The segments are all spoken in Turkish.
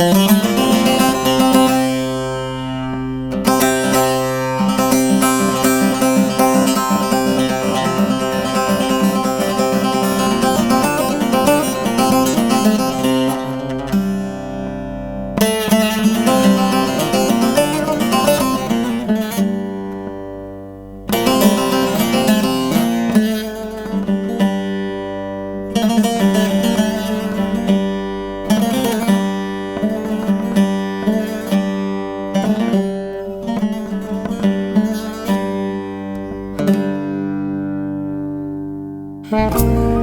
Mm-hmm. Música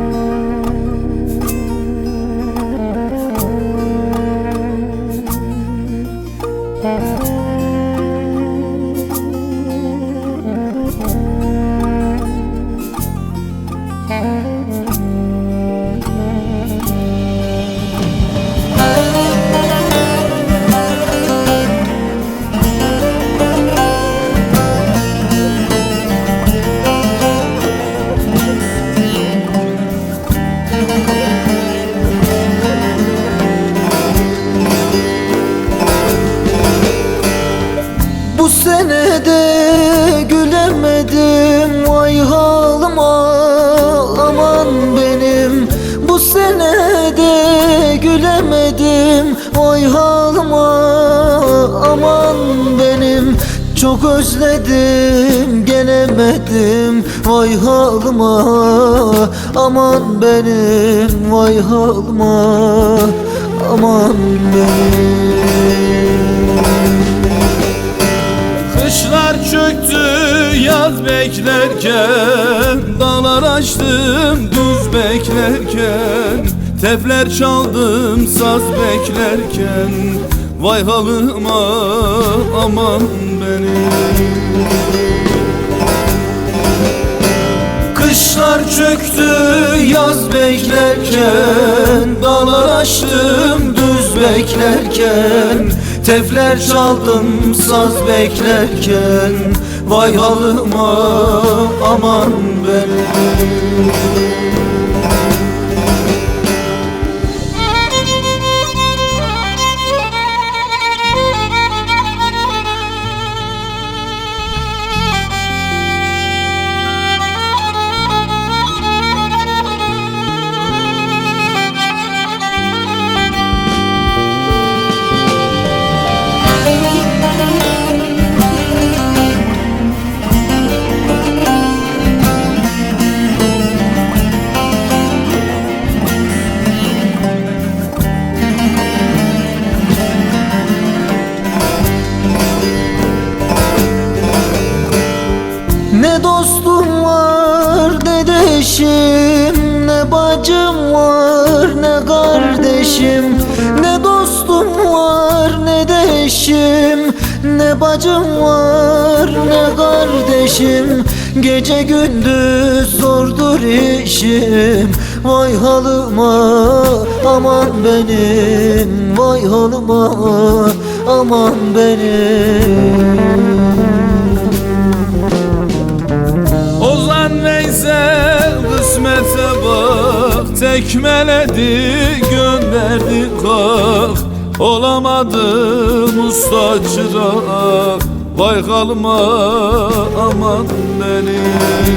Bu senede gülemedim. Vay halıma aman benim. Bu senede gülemedim. Vay halıma aman benim. Çok özledim gelemedim. Vay halıma aman benim. Vay halıma aman benim beklerken Dağlar açtım düz beklerken Tefler çaldım saz beklerken. Vay halıma aman benim. Kışlar çöktü yaz beklerken Dağlar açtım düz beklerken Tefler çaldım saz beklerken Vay halıma aman benim Ne dostum var ne de eşim Ne bacım var ne kardeşim. Ne dostum var ne de eşim Ne bacım var ne kardeşim. Gece gündüz zordur işim Vay halıma aman benim. Vay halıma aman benim Tekmeledi gönderdi kalk Olamadım usta çırak. Vay kalma aman benim.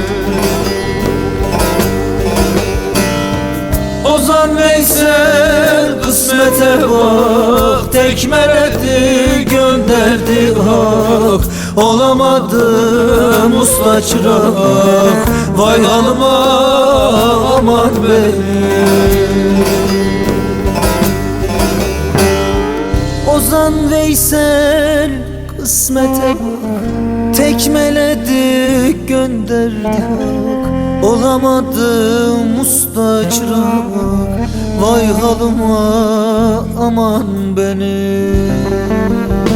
Ozan Veysel kısmete bak. Tekmeledi gönderdi hak Olamadım usta çırak Vay halıma aman benim. Ozan Veysel kısmete Tekmeledi gönderdi hak Olamadım usta çırak Vay halıma aman benim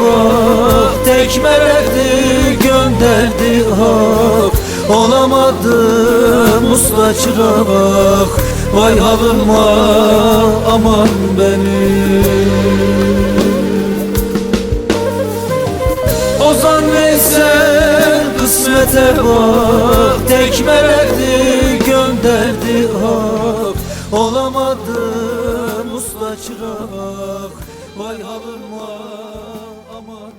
bak Tekmeledi gönderdi hak. Olamadım usta çırak Vay halıma aman benim Ozan Veysel kısmete bak Tekmeledi gönderdi gönderdi hak. Olamadım usta çırak Vay halım aman.